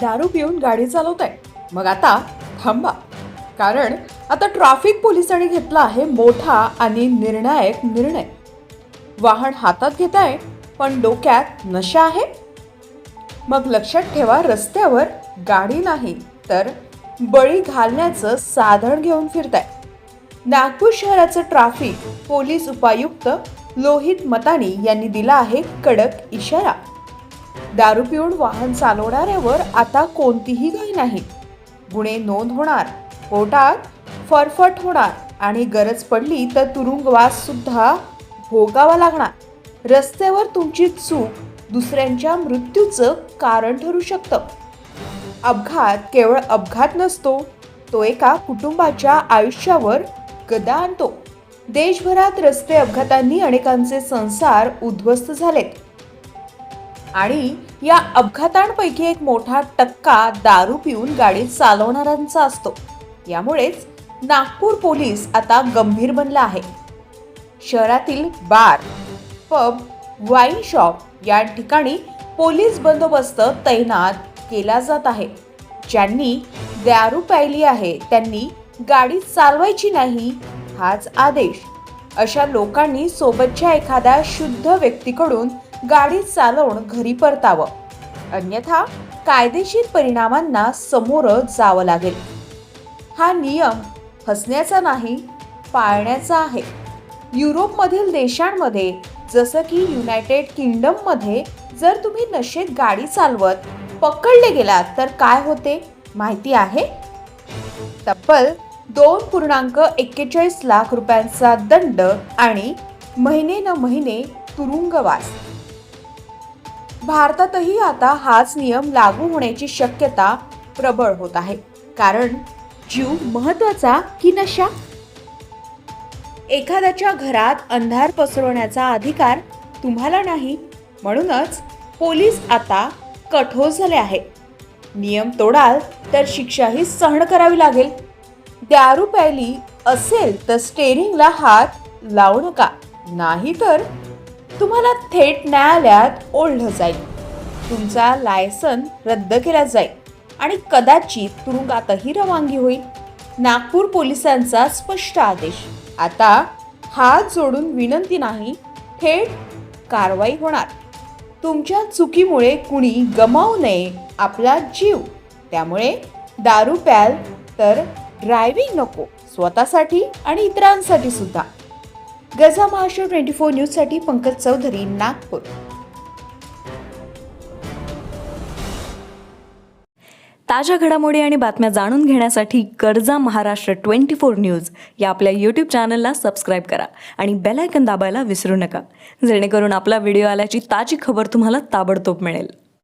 दारू पिऊन गाडी चालवताय. मग आता थांबा. कारण आता ट्रॅफिक पोलिसांनी घेतला आहे मोठा आणि निर्णायक निर्णय. वाहन हातात घेताय पण डोक्यात नशा आहे? मग लक्षात ठेवा रस्त्यावर गाडी नाही तर बळी घालण्याचं साधन घेऊन फिरताय. नागपूर शहराचं ट्रॅफिक पोलीस उपायुक्त लोहित मतानी यांनी दिला आहे कडक इशारा. दारू पिऊन वाहन चालवणाऱ्यावर आता कोणतीही घाई नाही. गुन्हे नोंद होणार कोर्टात फरफट होणार आणि गरज पडली तर तुरुंगवास सुद्धा भोगावा लागणार. रस्त्यावर तुमची चूक दुसऱ्यांच्या मृत्यूचं कारण ठरू शकतं. अपघात केवळ अपघात नसतो तो एका कुटुंबाच्या आयुष्यावर गदा आणतो. देशभरात रस्ते अपघातांनी अनेकांचे संसार उद्ध्वस्त झालेत. आणि या अपघातांपैकी एक मोठा टक्का दारू पिऊन गाडी चालवणाऱ्यांचा असतो. यामुळेच नागपूर पोलीस आता गंभीर बनला आहे. शहरातील बार पब वाईन शॉप या ठिकाणी पोलीस बंदोबस्त तैनात केला जात आहे. ज्यांनी दारू प्यायली आहे त्यांनी गाडी चालवायची नाही हाच आदेश अशा लोकांनी सोबतच्या एखाद्या शुद्ध व्यक्तीकडून गाडी चालवून घरी परतावं. अन्यथा कायदेशीर परिणामांना समोर जावं लागेल. हा नियम हसण्याचा नाही पाळण्याचा आहे. युरोपमधील देशांमध्ये जसं की युनायटेड किंगडममध्ये जर तुम्ही नशेत गाडी चालवत पकडले गेलात तर काय होते? माहिती आहे? तब्बल दोन पूर्णांक एक्केचाळीस लाख रुपयांचा दंड आणि महिने न महिने तुरुंगवास. भारतातही आता हाच नियम लागू होण्याची शक्यता प्रबळ होत आहे. कारण जीव महत्त्वाचा की नशा? एखाद्याच्या घरात अंधार पसरवण्याचा अधिकार तुम्हाला नाही. म्हणूनच पोलीस आता कठोर झाले आहे. नियम तोडाल तर शिक्षाही सहन करावी लागेल. दारू प्यायली असेल तर स्टेरिंगला हात लावू नका. नाही तर तुम्हाला थेट न्यायालयात ओढलं जाईल. तुमचा लायसन रद्द केला जाईल आणि कदाचित तुरुंगातही रवानगी होईल. नागपूर पोलिसांचा स्पष्ट आदेश. आता हात जोडून विनंती नाही थेट कारवाई होणार. तुमच्या चुकीमुळे कुणी गमावू नये आपला जीव. त्यामुळे दारू प्याल तर ड्रायव्हिंग नको स्वतःसाठी आणि इतरांसाठी सुद्धा. गजा महाराष्ट्र ट्वेंटी फोर न्यूजसाठी पंकज चौधरी नागपूर. ताज्या घडामोडी आणि बातम्या जाणून घेण्यासाठी गरजा महाराष्ट्र ट्वेंटी फोर न्यूज या आपल्या यूट्यूब चॅनलला सबस्क्राईब करा आणि बेलायकन दाबायला विसरू नका. जेणेकरून आपला व्हिडिओ आल्याची ताजी खबर तुम्हाला ताबडतोब मिळेल.